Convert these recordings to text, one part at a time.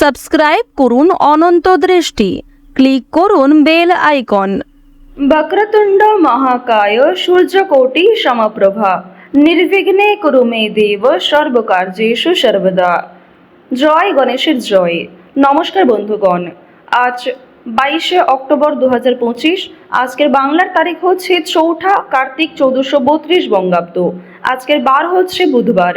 Subscribe করুন অনন্ত দৃষ্টি। Click করুন বেল আইকন। বক্রতুণ্ড মহাকায় সূর্যকোটি সমপ্রভা। নির্বিঘ্নে কুরু মে দেব সর্বকার্যেষু সর্বদা। জয় গণেশের জয়। নমস্কার বন্ধুগণ। আজ বাইশে অক্টোবর দু আজকের বাংলার তারিখ হচ্ছে চৌঠা কার্তিক চৌদ্দশো বত্রিশ বঙ্গাব্দ। আজকের বার হচ্ছে বুধবার।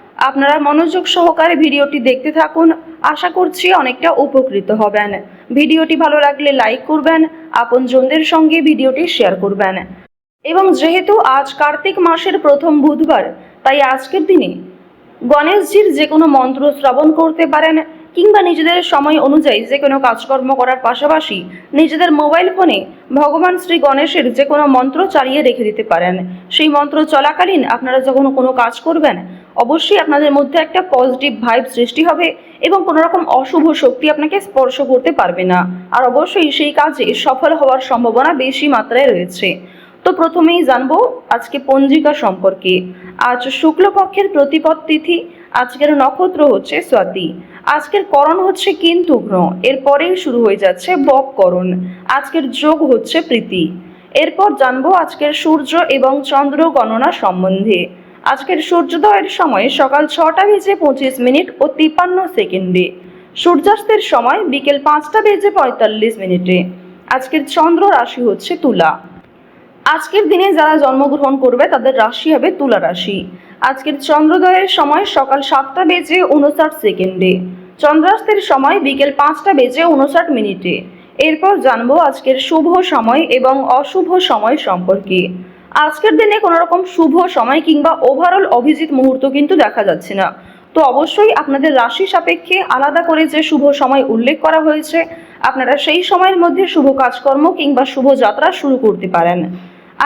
আপনারা মনোযোগ সহকারে ভিডিওটি দেখতে থাকুন। আশা করছি অনেকটা উপকৃত হবেন। ভিডিওটি ভালো লাগলে লাইক করবেন, আপনজনদের সঙ্গে ভিডিওটি শেয়ার করবেন। এবং যেহেতু আজ কার্তিক মাসের প্রথম বুধবার, তাই আজকের দিনে গণেশজির যে কোনো মন্ত্র শ্রবণ করতে পারেন। কিংবা নিজেদের সময় অনুযায়ী যে কোনো কাজকর্ম করার পাশাপাশি নিজেদের মোবাইল ফোনে ভগবান শ্রী গণেশের যে কোনো মন্ত্র চালিয়ে রেখে দিতে পারেন। সেই মন্ত্র চলাকালীন আপনারা যখন কোনো কাজ করবেন, অবশ্যই আপনাদের মধ্যে একটা পজিটিভ ভাইব সৃষ্টি হবে এবং কোনো রকম অশুভ শক্তি আপনাকে স্পর্শ করতে পারবে না। আর অবশ্যই সেই কাজে সফল হওয়ার সম্ভাবনা বেশি মাত্রায় রয়েছে। তো প্রথমেই জানব আজকে পঞ্জিকা সম্পর্কে। আজ শুক্লপক্ষের প্রতিপদ তিথি, আজকের নক্ষত্র হচ্ছে স্বাতি। আজকের করণ হচ্ছে কিন্তু গ্রহ, এরপরেই শুরু হয়ে যাচ্ছে বককরণ আজকের যোগ হচ্ছে প্রীতি। এরপর জানব আজকের সূর্য এবং চন্দ্র গণনা সম্বন্ধে। আজকের সূর্যোদয়ের সময় সকাল ছটা বেজে পঁচিশ মিনিট ও তিপ্পান্ন সেকেন্ডে। সূর্যাস্তের সময় বিকেল পাঁচটা বেজে পঁয়তাল্লিশ মিনিটে। আজকের চন্দ্র রাশি হচ্ছে তুলা। আজকের দিনে যারা জন্মগ্রহণ করবে, তাদের রাশি হবে তুলা রাশি। আজকের চন্দ্রোদয়ের সময় সকাল সাতটা বেজে উনষাট সেকেন্ডে। চন্দ্রাস্তের সময় বিকেল পাঁচটা বেজে উনষাট মিনিটে। এরপর জানব আজকের শুভ সময় এবং অশুভ সময় সম্পর্কে। আজকের দিনে কোনো রকম শুভ সময় কিংবা ওভারঅল অভিজিৎ মুহূর্ত কিন্তু দেখা যাচ্ছে না। তো অবশ্যই আপনাদের রাশি সাপেক্ষে আলাদা করে যে শুভ সময় উল্লেখ করা হয়েছে, আপনারা সেই সময়ের মধ্যে শুভ কাজকর্ম কিংবা শুভ যাত্রা শুরু করতে পারেন।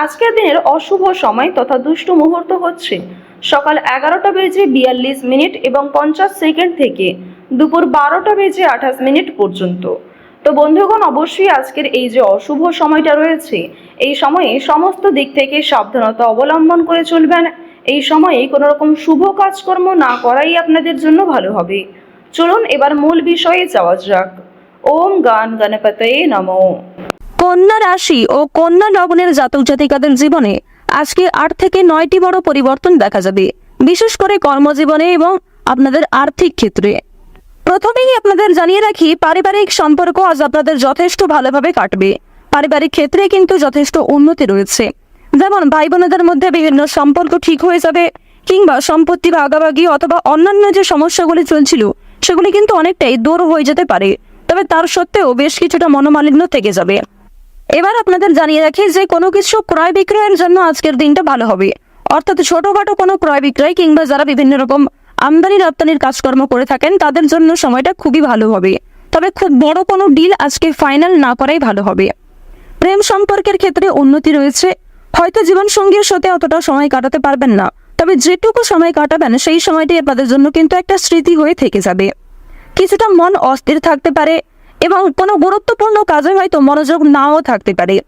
আজকের দিনের অশুভ সময় তথা দুষ্ট মুহূর্ত হচ্ছে সকাল এগারোটা বেজে বিয়াল্লিশ মিনিট এবং পঞ্চাশ সেকেন্ড থেকে দুপুর বারোটা বেজে আঠাশ মিনিট পর্যন্ত। তো বন্ধুগণ, অবশ্যই আজকের এই যে অশুভ সময়টা রয়েছে, এই সময়ে সমস্ত দিক থেকে সাবধানতা অবলম্বন করে চলবেন। এই সময়ে কোনো রকম শুভ কাজকর্ম না করাই আপনাদের জন্য ভালো হবে। চলুন এবার মূল বিষয়ে যাওয়া যাক। ওম গান গণপতয়ে নমঃ। কন্যা রাশি ও কন্যা লগ্নের জাতক জাতিকাদের জীবনে আজকে আট থেকে নয়টি বড় পরিবর্তন দেখা যাবে। বিশেষ করে কর্মজীবনে এবং আপনাদের আর্থিক ক্ষেত্রে। প্রথমেই আপনাদের জানিয়ে রাখি, পারিবারিক সম্পর্ক আজ আপনাদের যথেষ্ট ভালোভাবে কাটবে। পারিবারিক ক্ষেত্রে কিন্তু যথেষ্ট উন্নতি রয়েছে। যেমন ভাই বোনেদের মধ্যে বিভিন্ন সম্পর্ক ঠিক হয়ে যাবে, কিংবা সম্পত্তি ভাগাভাগি অথবা অন্যান্য যে সমস্যাগুলি চলছিল, সেগুলি কিন্তু অনেকটাই দূর হয়ে যেতে পারে। তবে তার সত্ত্বেও বেশ কিছুটা মনোমালিন্য থেকে যাবে। এবার আপনাদের জানিয়ে রাখি যে কোনো কিছু ক্রয় বিক্রয়ের জন্য আজকের দিনটা ভালো হবে। অর্থাৎ ছোটখাটো কোনো ক্রয় বিক্রয় কিংবা যারা বিভিন্ন রকম আমদানি রপ্তানির কাজকর্ম করে থাকেন, তাদের জন্য সময়টা খুবই ভালো হবে। তবে খুব বড় কোনো ডিল আজকে ফাইনাল না করাই ভালো হবে। প্রেম সম্পর্কের ক্ষেত্রে উন্নতি রয়েছে। হয়তো জীবনসঙ্গীর সাথে অতটা সময় কাটাতে পারবেন না, তবে যেটুকু সময় কাটাবেন, সেই সময়টি আপনাদের জন্য কিন্তু একটা স্মৃতি হয়ে থেকে যাবে। কিছুটা মন অস্থির থাকতে পারে এবং কোনো গুরুত্বপূর্ণ কাজে হয়তো মনোযোগ নাও থাকতে পারে।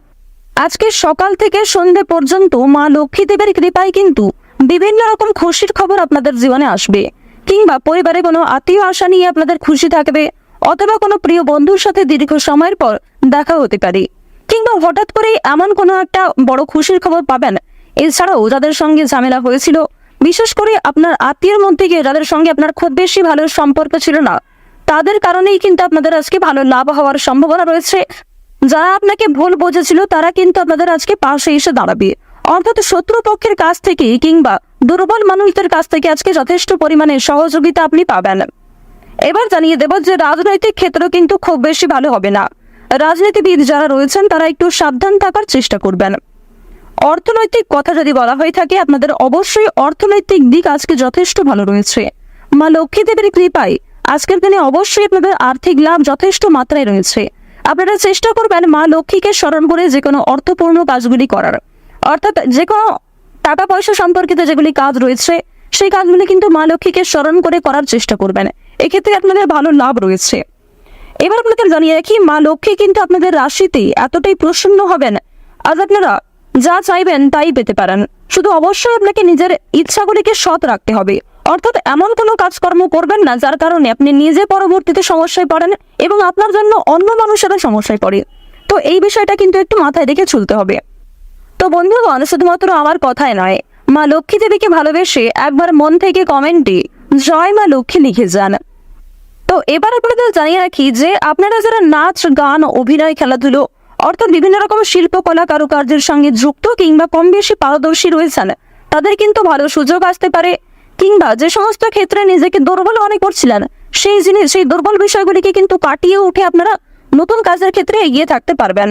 আজকে সকাল থেকে সন্ধে পর্যন্ত মা লক্ষ্মী দেবের কৃপায় কিন্তু বিভিন্ন রকম খুশির খবর আপনাদের জীবনে আসবে। কিংবা পরিবারে কোনো আত্মীয় আশা নিয়ে আপনাদের খুশি থাকবে, অথবা কোনো প্রিয় বন্ধুর সাথে দীর্ঘ সময়ের পর দেখা হতে পারে। কিংবা হঠাৎ করে এমন কোনো একটা বড় খুশির খবর পাবেন। এছাড়াও যাদের সঙ্গে ঝামেলা হয়েছিল, বিশেষ করে আপনার আত্মীয়ের মধ্যে গিয়ে যাদের সঙ্গে আপনার খুব বেশি ভালো সম্পর্ক ছিল না, তাদের কারণেই কিন্তু আপনাদের আজকে ভালো লাভ হওয়ার সম্ভাবনা রয়েছে। যারা আপনাকে ভুল বোঝেছিল, তারা কিন্তু আপনাদের আজকে পাশে এসে দাঁড়াবে। অর্থাৎ শত্রু পক্ষের কাছ থেকে কিংবা দুর্বল মানুষদের কাছ থেকে আজকে যথেষ্ট পরিমাণে সহযোগিতা আপনি পাবেন। এবার জানিয়ে দেব যে রাজনৈতিক ক্ষেত্র কিন্তু খুব বেশি ভালো হবে না। রাজনীতিবিদ যারা রয়েছেন, তারা একটু সাবধান থাকার চেষ্টা করবেন। অর্থনৈতিক কথা যদি বলা হয়ে থাকে, আপনাদের অবশ্যই অর্থনৈতিক দিক আজকে যথেষ্ট ভালো রয়েছে। মা লক্ষ্মী দেবীর কৃপায় আজকের দিনে অবশ্যই আপনাদের আর্থিক লাভ যথেষ্ট মাত্রায় রয়েছে। আপনারা চেষ্টা করবেন মা লক্ষ্মীকে স্মরণ করে যে কোনো অর্থপূর্ণ কাজগুলি করার। অর্থাৎ যে কোনো টাকা পয়সা সম্পর্কিত যেগুলি কাজ রয়েছে, সেই কাজগুলি কিন্তু মা লক্ষ্মীকে স্মরণ করে করার চেষ্টা করবেন। এক্ষেত্রে আপনাদের ভালো লাভ রয়েছে। এবার আপনাদের জানিয়ে রাখি, মা লক্ষ্মী কিন্তু আপনাদের রাশিতে এতটাই প্রসন্ন হবেন আজ আপনারা যা চাইবেন তাই পেতে পারেন। শুধু অবশ্যই আপনাকে নিজের ইচ্ছাগুলিকে সৎ রাখতে হবে। অর্থাৎ এমন কোনো কাজকর্ম করবেন না, যার কারণে আপনি নিজে পরবর্তীতে সমস্যায় পড়েন এবং আপনার জন্য অন্য মানুষেরা সমস্যায় পড়ে। তো এই বিষয়টা কিন্তু একটু মাথায় রেখে চলতে হবে। তো বন্ধুগণ শুধুমাত্র আমার কথায় নয়। মা লক্ষ্মী দেবীকে ভালোবেসে একবার মন থেকে কমেন্টে জয় মা লক্ষ্মী লিখে যান। তো এবার আপনাদের জানিয়ে রাখি যে, আপনারা যারা নাচ, গান, অভিনয়, খেলাধুলো, অর্থাৎ বিভিন্ন রকম শিল্পকলা কারুকার্যের সঙ্গে যুক্ত কিংবা কম বেশি পারদর্শী রয়েছেন, তাদের কিন্তু ভালো সুযোগ আসতে পারে। কিংবা যে সমস্ত ক্ষেত্রে নিজেকে দুর্বল মনে করছিলেন, সেই জিনিস, সেই দুর্বল বিষয়গুলিকে কিন্তু কাটিয়ে উঠে আপনারা নতুন কাজের ক্ষেত্রে এগিয়ে থাকতে পারবেন।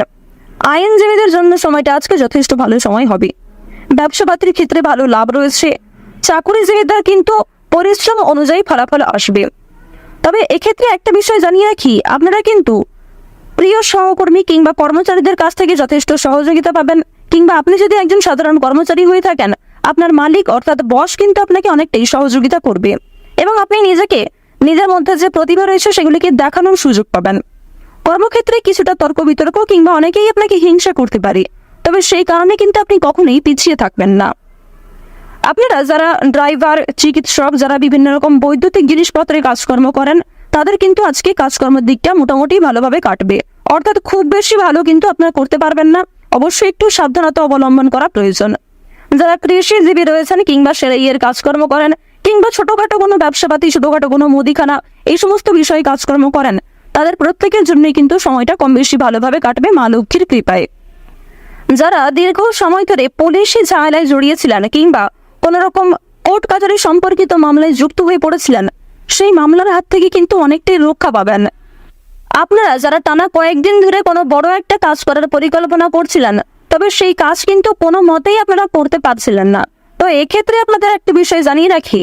আইনজীবীদের জন্য সময়টা আজকে যথেষ্ট ভালো সময় হবে। ব্যবসাপাতির ক্ষেত্রে ভালো লাভ রয়েছে। চাকুরিজীবীদের কিন্তু পরিশ্রম অনুযায়ী ফলাফল আসবে। তবে এক্ষেত্রে একটা বিষয় জানিয়ে রাখি, আপনারা কিন্তু প্রিয় সহকর্মী কিংবা কর্মচারীদের কাছ থেকে যথেষ্ট সহযোগিতা পাবেন। কিংবা আপনি যদি একজন সাধারণ কর্মচারী হয়ে থাকেন, আপনার মালিক অর্থাৎ বস কিন্তু আপনাকে অনেকটাই সহযোগিতা করবে। এবং আপনি নিজেকে, নিজের মধ্যে যে প্রতিভা রয়েছে সেগুলিকে দেখানোর সুযোগ পাবেন। কর্মক্ষেত্রে কিছুটা তর্ক বিতর্ক কিংবা অনেকেই আপনাকে হিংসা করতে পারে। তবে সেই কারণে কিন্তু আপনি কখনোই পিছিয়ে থাকবেন না। আপনারা যারা ড্রাইভার, চিকিৎসক, যারা বিভিন্ন রকম বৈদ্যুতিক জিনিসপত্রে কাজকর্ম করেন, তাদের কিন্তু আজকে কাজকর্মের দিকটা মোটামুটি ভালোভাবে কাটবে। অর্থাৎ খুব বেশি ভালো কিন্তু আপনারা করতে পারবেন না। অবশ্যই একটু সাবধানতা অবলম্বন করা প্রয়োজন। যারা কৃষিজীবী রয়েছেন কিংবা সেরাইয়ের কাজকর্ম করেন, কিংবা ছোটখাটো কোনো ব্যবসাপাতি, ছোটখাটো কোনো মুদিখানা, এই সমস্ত বিষয়ে কাজকর্ম করেন তাদের প্রত্যেকের জন্যই কিন্তু সময়টা কম বেশি ভালোভাবে কাটবে মা লক্ষ্মীর কৃপায়। যারা দীর্ঘ সময় ধরে পুলিশি ঝামেলায় জড়িয়েছিলেন কিংবা কোনো রকম কোর্ট কাচারি সম্পর্কিত মামলায় যুক্ত হয়ে পড়েছিলেন, সেই মামলার হাত থেকে কিন্তু অনেকটাই রক্ষা পাবেন। আপনারা যারা টানা কয়েকদিন ধরে কোনো বড় একটা কাজ করার পরিকল্পনা করছিলেন, তবে সেই কাজ কিন্তু কোনো মতেই আপনারা করতে পারছিলেন না। তো এক্ষেত্রে আপনাদের একটা বিষয় জানিয়ে রাখি।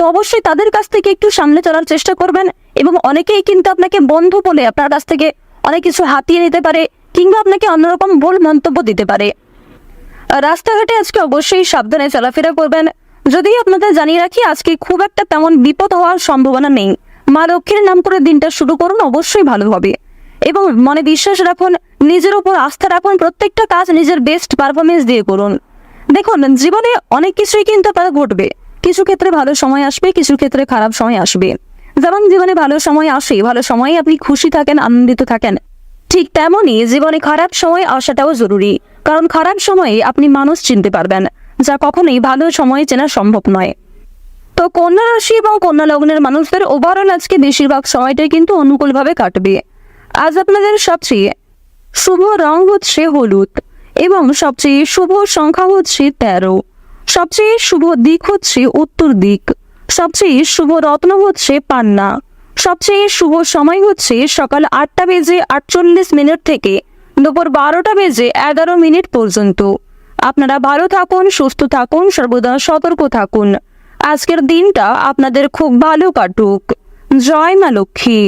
তো অবশ্যই তাদের কাছ থেকে একটু সামনে চলার চেষ্টা করবেন এবং অনেকেই কিন্তু আপনাকে বন্ধু বলে আপনার কাছ থেকে অনেক কিছু হাতিয়ে নিতে পারে কিংবা আপনাকে অন্যরকম ভুল মন্তব্য দিতে পারে। রাস্তাঘাটে আজকে অবশ্যই সাবধানে চলাফেরা করবেন। যদি আপনাদের জানিয়ে রাখি, আজকে খুব একটা তেমন বিপদ হওয়ার সম্ভাবনা নেই। মা লক্ষ্মীর নাম করে দিনটা শুরু করুন, অবশ্যই ভালো হবে। এবং মনে বিশ্বাস রাখুন, নিজের উপর আস্থা রাখুন, প্রত্যেকটা কাজ নিজের বেস্ট পারফরমেন্স দিয়ে করুন। দেখুন, জীবনে অনেক কিছুই কিন্তু আপনার ঘটবে। কিছু ক্ষেত্রে ভালো সময় আসবে, কিছু ক্ষেত্রে খারাপ সময় আসবে। যেমন জীবনে ভালো সময় আসে, ভালো সময়ে আপনি খুশি থাকেন, আনন্দিত থাকেন। ঠিক তেমনই জীবনে খারাপ সময় আসাটাও জরুরি, কারণ খারাপ সময়ে আপনি মানুষ চিনতে পারবেন, যা কখনোই ভালো সময়ে চেনা সম্ভব নয়। তো কন্যা রাশি এবং কন্যা লগ্নের মানুষদের ওভারঅল আজকে বেশিরভাগ সময়টাই কিন্তু অনুকূলভাবে কাটবে। আজ আপনাদের সবচেয়ে শুভ রং হচ্ছে হলুদ এবং সবচেয়ে শুভ সংখ্যা হচ্ছে তেরো। সবচেয়ে শুভ দিক হচ্ছে উত্তর দিক। সবচেয়ে শুভ রত্ন হচ্ছে পান্না। সবচেয়ে শুভ সময় হচ্ছে সকাল আটটা বেজে আটচল্লিশ মিনিট থেকে দুপুর বারোটা বেজে এগারো মিনিট পর্যন্ত। আপনারা ভালো থাকুন, সুস্থ থাকুন, সর্বদা সতর্ক থাকুন। আজকের দিনটা আপনাদের খুব ভালো কাটুক। জয় মা লক্ষ্মী।